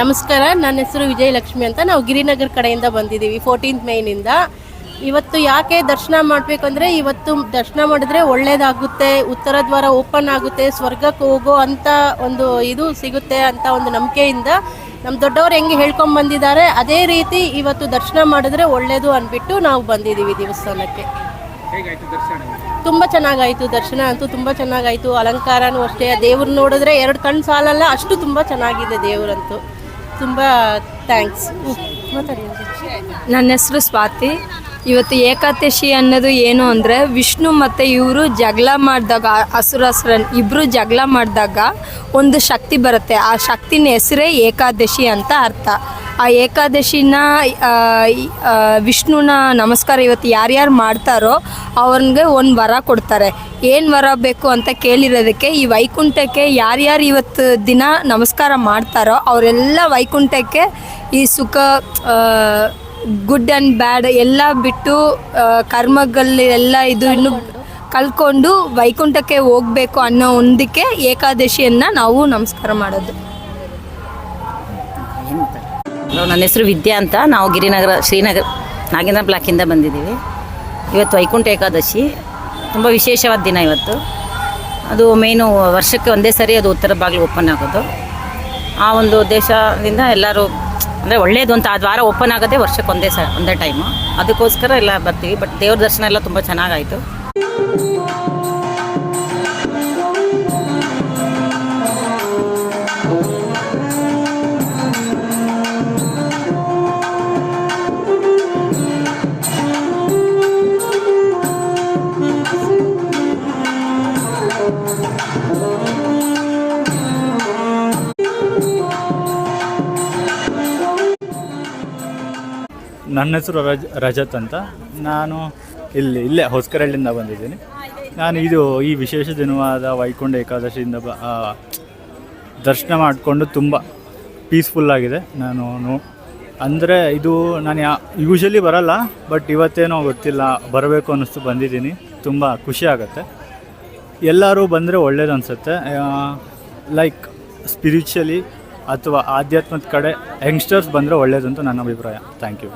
ನಮಸ್ಕಾರ, ನನ್ನ ಹೆಸರು ವಿಜಯಲಕ್ಷ್ಮಿ ಅಂತ. ನಾವು ಗಿರಿನಗರ ಕಡೆಯಿಂದ ಬಂದಿದ್ದೀವಿ ಫೋರ್ಟೀನ್ತ್ ಮೇನಿಂದ ಇವತ್ತು ಯಾಕೆ ದರ್ಶನ ಮಾಡಬೇಕಂದ್ರೆ, ಇವತ್ತು ದರ್ಶನ ಮಾಡಿದ್ರೆ ಒಳ್ಳೇದಾಗುತ್ತೆ, ಉತ್ತರ ದ್ವಾರ ಓಪನ್ ಆಗುತ್ತೆ, ಸ್ವರ್ಗಕ್ಕೆ ಹೋಗೋ ಅಂತ ಒಂದು ಇದು ಸಿಗುತ್ತೆ ಅಂತ ಒಂದು ನಂಬಿಕೆಯಿಂದ ನಮ್ಮ ದೊಡ್ಡವರು ಹೆಂಗೆ ಹೇಳ್ಕೊಂಡು ಬಂದಿದ್ದಾರೆ, ಅದೇ ರೀತಿ ಇವತ್ತು ದರ್ಶನ ಮಾಡಿದ್ರೆ ಒಳ್ಳೇದು ಅಂದ್ಬಿಟ್ಟು ನಾವು ಬಂದಿದ್ದೀವಿ ದೇವಸ್ಥಾನಕ್ಕೆ. ತುಂಬ ಚೆನ್ನಾಗಾಯಿತು ದರ್ಶನ ಅಂತೂ ತುಂಬ ಚೆನ್ನಾಗಾಯಿತು. ಅಲಂಕಾರನೂ ಅಷ್ಟೇ. ದೇವ್ರು ನೋಡಿದ್ರೆ ಎರಡು ಕಣ್ಣು ಸಾಲಲ್ಲ ಅಷ್ಟು ತುಂಬ ಚೆನ್ನಾಗಿದೆ ದೇವರಂತೂ. ತುಂಬ ಥ್ಯಾಂಕ್ಸ್ ನನ್ನ ಹೆಸರು ಸ್ವಾತಿ. ಇವತ್ತು ಏಕಾದಶಿ ಅನ್ನೋದು ಏನು ಅಂದರೆ ವಿಷ್ಣು ಮತ್ತು ಇವರು ಜಗಳ ಮಾಡಿದಾಗ ಹಸುರಸುರನ್ ಇಬ್ಬರು ಜಗಳ ಮಾಡಿದಾಗ ಒಂದು ಶಕ್ತಿ ಬರುತ್ತೆ. ಆ ಶಕ್ತಿನ ಹೆಸರೇ ಏಕಾದಶಿ ಅಂತ ಅರ್ಥ. ಆ ಏಕಾದಶಿನ ವಿಷ್ಣುನ ನಮಸ್ಕಾರ ಇವತ್ತು ಯಾರ್ಯಾರು ಮಾಡ್ತಾರೋ ಅವ್ರಿಗೆ ಒಂದು ವರ ಕೊಡ್ತಾರೆ. ಏನು ವರ ಬೇಕು ಅಂತ ಕೇಳಿರೋದಕ್ಕೆ ಈ ವೈಕುಂಠಕ್ಕೆ ಯಾರ್ಯಾರು ಇವತ್ತು ದಿನ ನಮಸ್ಕಾರ ಮಾಡ್ತಾರೋ ಅವರೆಲ್ಲ ವೈಕುಂಠಕ್ಕೆ ಈ ಸುಖ ಗುಡ್ ಆ್ಯಂಡ್ ಬ್ಯಾಡ್ ಎಲ್ಲ ಬಿಟ್ಟು ಆ, ಕರ್ಮಗಳಲ್ಲಿ ಎಲ್ಲ ಇದು ಇನ್ನು ಕಲ್ಕೊಂಡು ವೈಕುಂಠಕ್ಕೆ ಹೋಗಬೇಕು ಅನ್ನೋ ಒಂದಕ್ಕೆ ಏಕಾದಶಿಯನ್ನು ನಾವು ನಮಸ್ಕಾರ ಮಾಡೋದು. ನನ್ನ ಹೆಸರು ವಿದ್ಯಾ ಅಂತ. ನಾವು ಗಿರಿನಗರ, ಶ್ರೀನಗರ, ನಾಗೇಂದ್ರ ಬ್ಲಾಕಿಂದ ಬಂದಿದ್ದೀವಿ. ಇವತ್ತು ವೈಕುಂಠ ಏಕಾದಶಿ. ತುಂಬ ವಿಶೇಷವಾದ ದಿನ ಇವತ್ತು. ಅದು ಮೇನು ವರ್ಷಕ್ಕೆ ಒಂದೇ ಸರಿ ಅದು ಉತ್ತರ ಬಾಗಿಲು ಓಪನ್ ಆಗೋದು. ಆ ಒಂದು ಉದ್ದೇಶದಿಂದ ಎಲ್ಲರೂ, ಅಂದರೆ ಒಳ್ಳೆಯದು ಅಂತ ಆ ದ್ವಾರ ಓಪನ್ ಆಗೋದೇ ವರ್ಷಕ್ಕೆ ಒಂದೇ ಸ, ಒಂದೇ ಟೈಮು ಅದಕ್ಕೋಸ್ಕರ ಎಲ್ಲ ಬರ್ತೀವಿ. ಬಟ್ ದೇವ್ರ ದರ್ಶನ ಎಲ್ಲ ತುಂಬ ಚೆನ್ನಾಗಾಯಿತು. ನನ್ನ ಹೆಸರು ರಜ ರಜತ್ ಅಂತ. ನಾನು ಇಲ್ಲಿ, ಇಲ್ಲೇ ಹೊಸ್ಕರಳ್ಳಿಂದ ಬಂದಿದ್ದೀನಿ. ನಾನು ಇದು ಈ ವಿಶೇಷ ದಿನವಾದ ವೈಕುಂಠ ಏಕಾದಶಿಯಿಂದ ಬ ದರ್ಶನ ಮಾಡಿಕೊಂಡು ತುಂಬ ಪೀಸ್ಫುಲ್ಲಾಗಿದೆ ನಾನು ನೋ ಅಂದರೆ ಇದು ನಾನು ಯಾ ಯೂಶಲಿ ಬರಲ್ಲ ಬಟ್ ಇವತ್ತೇನೋ ಗೊತ್ತಿಲ್ಲ, ಬರಬೇಕು ಅನ್ನಿಸ್ತು ಬಂದಿದ್ದೀನಿ. ತುಂಬ ಖುಷಿ ಆಗುತ್ತೆ. ಎಲ್ಲರೂ ಬಂದರೆ ಒಳ್ಳೇದು ಅನಿಸುತ್ತೆ. ಲೈಕ್ ಸ್ಪಿರಿಚುವಲಿ ಅಥವಾ ಆಧ್ಯಾತ್ಮದ ಕಡೆ ಯಂಗ್ಸ್ಟರ್ಸ್ ಬಂದರೆ ಒಳ್ಳೇದು ಅಂತ ನನ್ನ ಅಭಿಪ್ರಾಯ. Thank you